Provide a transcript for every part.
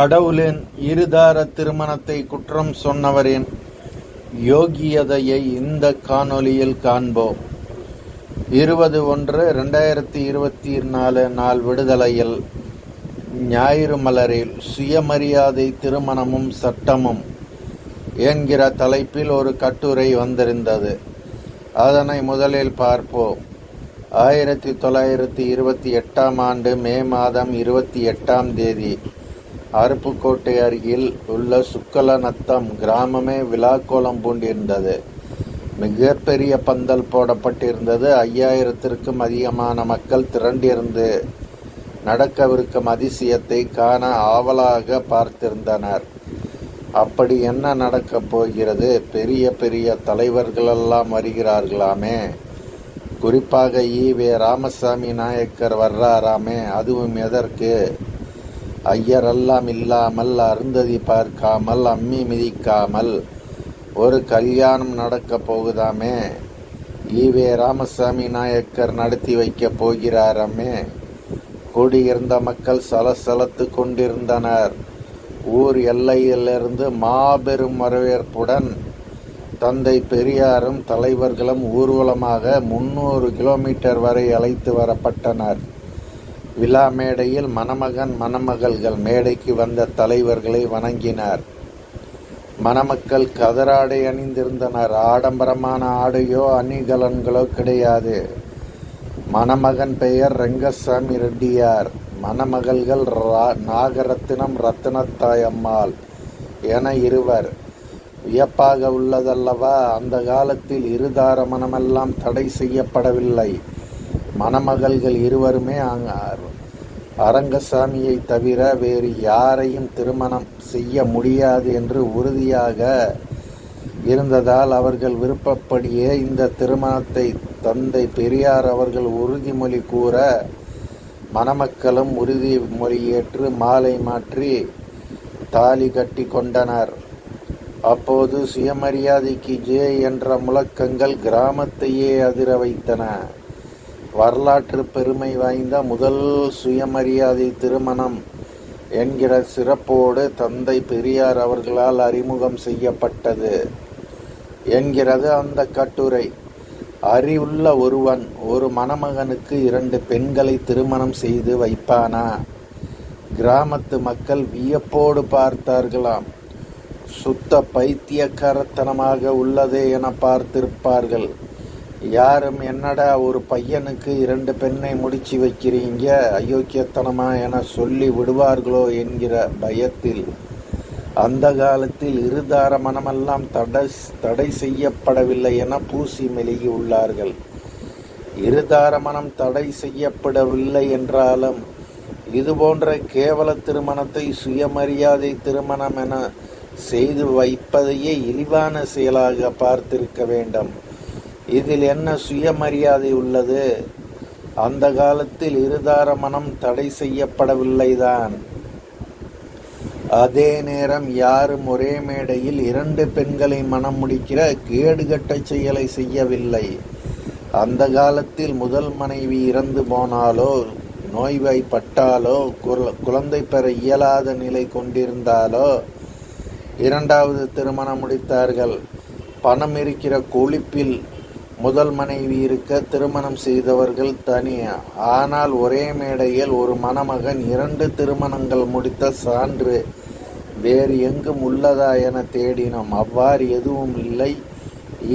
கடவுளின் இருதார திருமணத்தை குற்றம் சொன்னவரின் யோகியதையை இந்த காணொளியில் காண்போம். இருபது ஒன்று ரெண்டாயிரத்தி இருபத்தி நாலு நாள் விடுதலையில் ஞாயிறு மலரில் சுயமரியாதை திருமணமும் சட்டமும் என்கிற தலைப்பில் ஒரு கட்டுரை வந்திருந்தது. அதனை முதலில் பார்ப்போம். ஆயிரத்தி தொள்ளாயிரத்தி இருபத்தி எட்டாம் ஆண்டு மே மாதம் இருபத்தி எட்டாம் தேதி அருப்புக்கோட்டை அருகில் உள்ள சுக்கலநத்தம் கிராமமே விழாக்கோலம் பூண்டிருந்தது. மிகப்பெரிய பந்தல் போடப்பட்டிருந்தது. ஐயாயிரத்திற்கும் அதிகமான மக்கள் திரண்டிருந்து நடக்கவிருக்கும் அதிசயத்தை காண ஆவலாக பார்த்திருந்தனர். அப்படி என்ன நடக்கப் போகிறது? பெரிய பெரிய தலைவர்களெல்லாம் வருகிறார்களாமே. குறிப்பாக ஈவே ராமசாமி நாயக்கர் வர்றாராமே. அதுவும் எதற்கு? ஐயரெல்லாம் இல்லாமல் அருந்ததி பார்க்காமல் அம்மி மிதிக்காமல் ஒரு கல்யாணம் நடக்கப் போகுதாமே? ஈவே ராமசாமி நாயக்கர் நடத்தி வைக்கப் போகிறாரமே கூடியிருந்த மக்கள் சலசலத்து கொண்டிருந்தனர். ஊர் எல்லையிலிருந்து மாபெரும் வரவேற்புடன் தந்தை பெரியாரும் தலைவர்களும் ஊர்வலமாக முன்னூறு கிலோமீட்டர் வரை அழைத்து வரப்பட்டனர். விழா மேடையில் மணமகன் மணமகள்கள் மேடைக்கு வந்த தலைவர்களை வணங்கினார். மணமக்கள் கதராடை அணிந்திருந்தனர். ஆடம்பரமான ஆடையோ அணிகலன்களோ கிடையாது. மணமகன் பெயர் ரெங்கசாமி ரெட்டியார். மணமகள்கள் நாகரத்தினம் ரத்தினத்தாய் அம்மாள் என இருவர். வியப்பாக உள்ளதல்லவா? அந்த காலத்தில் இருதார மனமெல்லாம் தடை செய்யப்படவில்லை. மணமகள்கள் இருவருமே அரங்கசாமியை தவிர வேறு யாரையும் திருமணம் செய்ய முடியாது என்று உறுதியாக இருந்ததால் அவர்கள் விருப்பப்படியே இந்த திருமணத்தை தந்தை பெரியார் அவர்கள் உறுதிமொழி கூற மணமக்களும் உறுதிமொழி ஏற்று மாலை மாற்றி தாலி கட்டி கொண்டனர். அப்போது சுயமரியாதைக்கு ஜே என்ற முழக்கங்கள் கிராமத்தையே அதிர வைத்தன. வரலாற்று பெருமை வாய்ந்த முதல் சுயமரியாதை திருமணம் என்கிற சிறப்போடு தந்தை பெரியார் அவர்களால் அறிமுகம் செய்யப்பட்டது என்கிறது அந்த கட்டுரை. அறிவுள்ள ஒருவன் ஒரு மணமகனுக்கு இரண்டு பெண்களை திருமணம் செய்து வைப்பானா? கிராமத்து மக்கள் வியப்போடு பார்த்தார்களாம். சுத்த பைத்தியக்காரத்தனமாக உள்ளதே என பார்த்திருப்பார்கள். யாரும் என்னடா ஒரு பையனுக்கு இரண்டு பெண்ணை முடிச்சு வைக்கிறீங்க? அயோக்கியத்தனமா என சொல்லி விடுவார்களோ என்கிற பயத்தில். அந்த காலத்தில் இருதார மனமெல்லாம் தடை தடை செய்யப்படவில்லை என பூசி மெழுகி உள்ளார்கள் இருதார மனம் தடை செய்யப்படவில்லை என்றாலும் இது போன்ற கேவல திருமணத்தை சுயமரியாதை திருமணம் என செய்து வைப்பதையே இழிவான செயலாக பார்த்திருக்க வேண்டும். இதில் என்ன சுயமரியாதை உள்ளது? அந்த காலத்தில் இருதார மனம் தடை செய்யப்படவில்லைதான். அதே நேரம் யாரும் ஒரே மேடையில் இரண்டு பெண்களை மனம் முடிக்கிற கேடுகட்ட செயலை செய்யவில்லை. அந்த காலத்தில் முதல் மனைவி இறந்து போனாலோ நோய்வாய்ப்பட்டாலோ குழந்தை பெற இயலாத நிலை கொண்டிருந்தாலோ இரண்டாவது திருமணம் முடித்தார்கள். பணம் இருக்கிற கொழிப்பில் முதல் மனைவி இருக்க திருமணம் செய்தவர்கள் தனி. ஆனால் ஒரே மேடையில் ஒரு மணமகன் இரண்டு திருமணங்கள் முடித்த சான்று வேறு எங்கும் உள்ளதா என தேடினோம். அவ்வாறு எதுவும் இல்லை.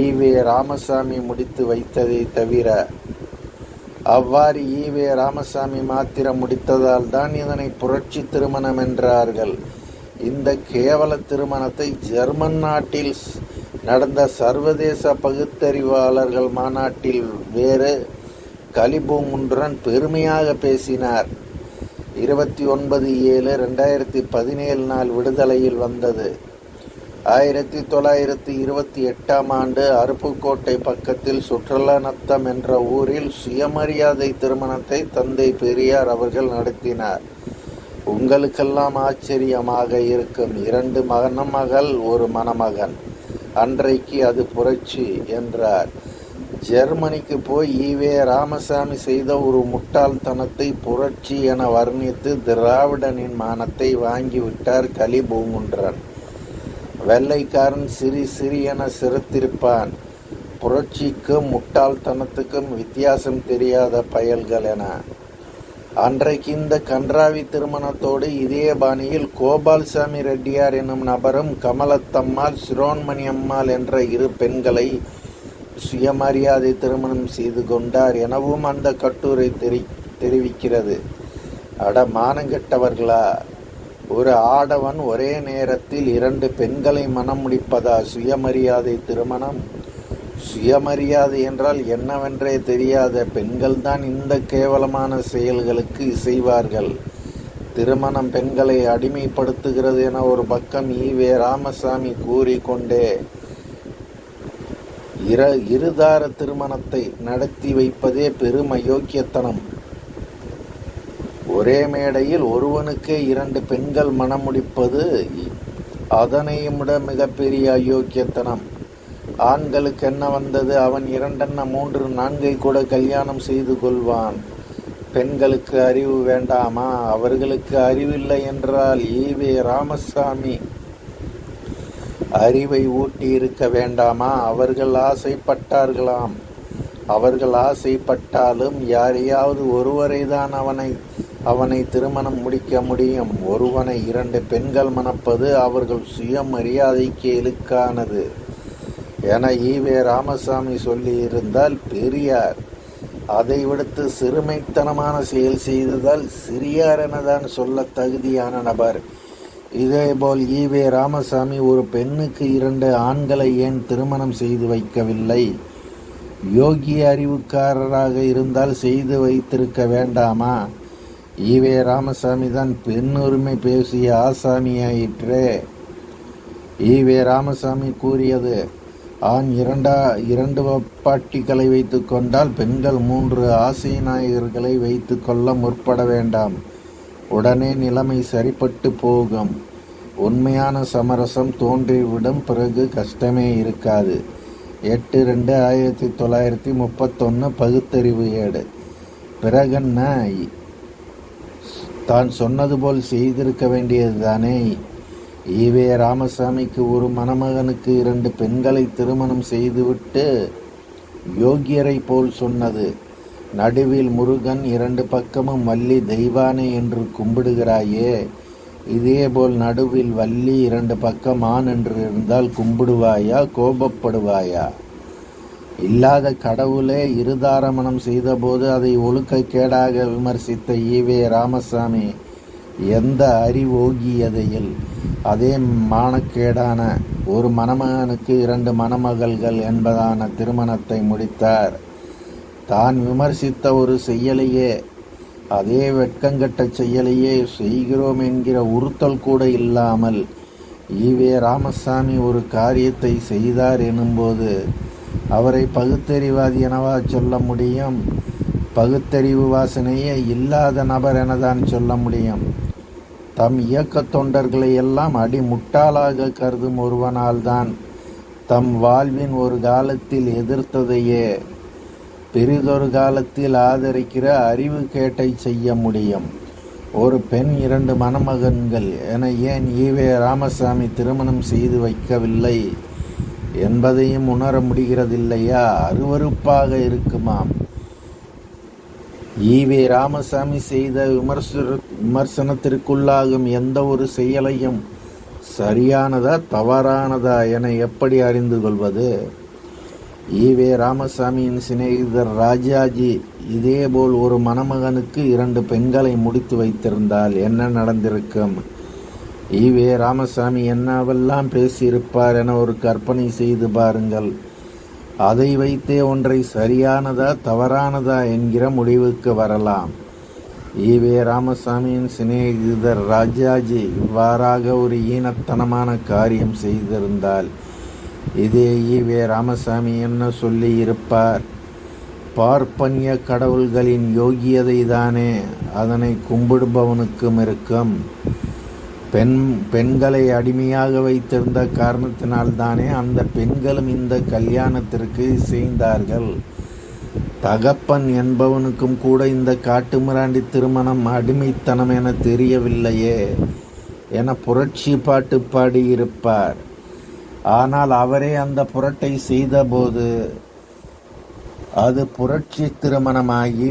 ஈவே ராமசாமி முடித்து வைத்ததை தவிர. அவ்வாறு ஈவே ராமசாமி மாத்திரம் முடித்ததால் தான் இதனை புரட்சி திருமணம் என்றார்கள். இந்த கேவல திருமணத்தை ஜெர்மன் நாட்டில் நடந்த சர்வதேச பகுத்தறிவாளர்கள் மாநாட்டில் வேறு கலிபூமுன்றன் பெருமையாக பேசினார். இருபத்தி ஒன்பது ஏழு ரெண்டாயிரத்தி பதினேழு நாள் விடுதலையில் வந்தது. ஆயிரத்தி தொள்ளாயிரத்தி இருபத்தி எட்டாம் ஆண்டு அருப்புக்கோட்டை பக்கத்தில் சுற்றுலா நத்தம் என்ற ஊரில் சுயமரியாதை திருமணத்தை தந்தை பெரியார் அவர்கள் நடத்தினார். உங்களுக்கெல்லாம் ஆச்சரியமாக இருக்கும். இரண்டு மகன மகள் ஒரு மணமகன். அன்றைக்கு அது புரட்சி என்றார். ஜெர்மனிக்கு போய் ஈவே ராமசாமி செய்த ஒரு முட்டாள்தனத்தை புரட்சி என வர்ணித்து திராவிடனின் மானத்தை வாங்கிவிட்டார் கலிபூங்குன்றன் வெள்ளைக்காரன் சிறி சிறி என சிறுத்திருப்பான் புரட்சிக்கும் முட்டாள்தனத்துக்கும் வித்தியாசம் தெரியாத பயல்கள் என அன்றைக்கு இந்த கன்றாவி திருமணத்தோடு இதே பாணியில் கோபால்சாமி ரெட்டியார் என்னும் நபரும் கமலத்தம்மாள் சிரோன்மணி அம்மாள் என்ற இரு பெண்களை சுயமரியாதை திருமணம் செய்து கொண்டார் எனவும் அந்த கட்டுரை தெரி தெரிவிக்கிறது. அட மானங்கெட்டவர்களா? ஒரு ஆடவன் ஒரே நேரத்தில் இரண்டு பெண்களை மனம் முடிப்பதா? சுயமரியாதை திருமணம் சுயமரியாதை என்றால் என்னவென்றே தெரியாத பெண்கள் தான் இந்த கேவலமான செயல்களுக்கு இசைவார்கள். திருமணம் பெண்களை அடிமைப்படுத்துகிறது என ஒரு பக்கம் ஈவே ராமசாமி கூறிக்கொண்டே இர இருதார திருமணத்தை நடத்தி வைப்பதே பெரும் அயோக்கியத்தனம். ஒரே மேடையில் ஒருவனுக்கே இரண்டு பெண்கள் மனமுடிப்பது அதனையும் விட மிகப்பெரிய அயோக்கியத்தனம். ஆண்களுக்கு என்ன வந்தது? அவன் இரண்டென்ன மூன்று நான்கை கூட கல்யாணம் செய்து கொள்வான். பெண்களுக்கு அறிவு வேண்டாமா? அவர்களுக்கு அறிவில்லை என்றால் ஈவே ராமசாமி. அறிவை ஊட்டி இருக்க வேண்டாமா? அவர்கள் ஆசைப்பட்டார்களாம். அவர்கள் ஆசைப்பட்டாலும் யாரையாவது ஒருவரை தான் அவனை அவனை திருமணம் முடிக்க முடியும். ஒருவனை இரண்டு பெண்கள் மணப்பது அவர்கள் சுயமரியாதைக்கு இழுக்கானது. என ஈவே ராமசாமி சொல்லியிருந்தால் பெரியார். அதை விடுத்து சிறுமைத்தனமான செயல் செய்ததால் சிறியார் எனதான் சொல்ல தகுதியான நபர். இதேபோல் ஈவே ராமசாமி ஒரு பெண்ணுக்கு இரண்டு ஆண்களை ஏன் திருமணம் செய்து வைக்கவில்லை? யோகி அறிவுக்காரராக இருந்தால் செய்து வைத்திருக்க வேண்டாமா? ஈவே ராமசாமி தான் பெண்ணுரிமை பேசிய ஆசாமியாயிற்றே. ஈவே ராமசாமி கூறியது ஆண் இரண்டா இரண்டு வப்பாட்டிகளை வைத்து கொண்டால் பெண்கள் மூன்று ஆசை நாயகர்களை வைத்து கொள்ள முற்பட வேண்டாம். உடனே நிலைமை சரிப்பட்டு போகும். உண்மையான சமரசம் தோன்றிவிடும் பிறகு கஷ்டமே இருக்காது. எட்டு ரெண்டு ஆயிரத்தி தொள்ளாயிரத்தி முப்பத்தொன்று பகுத்தறிவு ஏடு. பிறகென்ன? தான் சொன்னது போல் செய்திருக்க வேண்டியதுதானே? ஈவே ராமசாமிக்கு ஒரு மணமகனுக்கு இரண்டு பெண்களை திருமணம் செய்துவிட்டு யோகியரை போல் சொன்னது. நடுவில் முருகன் இரண்டு பக்கமும் வள்ளி தெய்வானே என்று கும்பிடுகிறாயே இதேபோல் நடுவில் வள்ளி இரண்டு பக்கம் ஆண் என்று இருந்தால் கும்பிடுவாயா கோபப்படுவாயா? இல்லாத கடவுளே இருதாரமணம் செய்தபோது அதை ஒழுக்கக்கேடாக விமர்சித்த ஈவே ராமசாமி எந்த அறிவோகியதையில் அதே மானக்கேடான ஒரு மணமகனுக்கு இரண்டு மணமகள்கள் என்பதான திருமணத்தை முடித்தார். தான் விமர்சித்த ஒரு செயலையே அதே வெட்கங்கட்ட செயலையே செய்கிறோம் என்கிற உறுத்தல் கூட இல்லாமல் ஈவே ராமசாமி ஒரு காரியத்தை செய்தார் எனும்போது அவரை பகுத்தறிவாதி எனவா சொல்ல முடியும்? பகுத்தறிவு வாசனையே இல்லாத நபர் எனதான் சொல்ல முடியும்? தம் இயக்க தொண்டர்களை எல்லாம் அடி முட்டாளாக கருதும் ஒருவனால்தான் தம் வாழ்வின் ஒரு காலத்தில் எதிர்த்ததையே பெரிதொரு காலத்தில் ஆதரிக்கிற அறிவு கேட்டை செய்ய முடியும். ஒரு பெண் இரண்டு மணமகன்கள் என ஏன் ஈவே ராமசாமி திருமணம் செய்து வைக்கவில்லை என்பதையும் உணர முடிகிறதில்லையா? அருவருப்பாக இருக்குமாம். ஈவே ராமசாமி செய்த விமர்சன விமர்சனத்திற்குள்ளாகும் எந்த ஒரு செயலையும் சரியானதா தவறானதா என எப்படி அறிந்து கொள்வது? ஈவே ராமசாமியின் சிநேகிதர் ராஜாஜி இதேபோல் ஒரு மணமகனுக்கு இரண்டு பெண்களை முடித்து வைத்திருந்தால் என்ன நடந்திருக்கும்? ஈவே ராமசாமி என்னவெல்லாம் பேசியிருப்பார் என ஒரு கற்பனை செய்து பாருங்கள். அதை வைத்தே ஒன்றை சரியானதா தவறானதா என்கிற முடிவுக்கு வரலாம். ஈவே ராமசாமியின் சிநேகிதர் ராஜாஜி இவ்வாறாக ஒரு ஈனத்தனமான காரியம் செய்திருந்தால் இதே ஈவே ராமசாமி என்ன சொல்லி இருப்பார்? பார்ப்பன்ய கடவுள்களின் யோகியதை தானே அதனை கும்பிடுபவனுக்கும் இருக்கும். பெண் பெண்களை அடிமையாக வைத்திருந்த காரணத்தினால்தானே அந்த பெண்களும் இந்த கல்யாணத்திற்கு இசைந்தார்கள் தகப்பன் என்பவனுக்கும் கூட இந்த காட்டுமிராண்டி திருமணம் அடிமைத்தனம் என தெரியவில்லையே என புரட்சி பாட்டு பாடியிருப்பார். ஆனால் அவரே அந்த புரட்டை செய்தபோது அது புரட்சி திருமணமாகி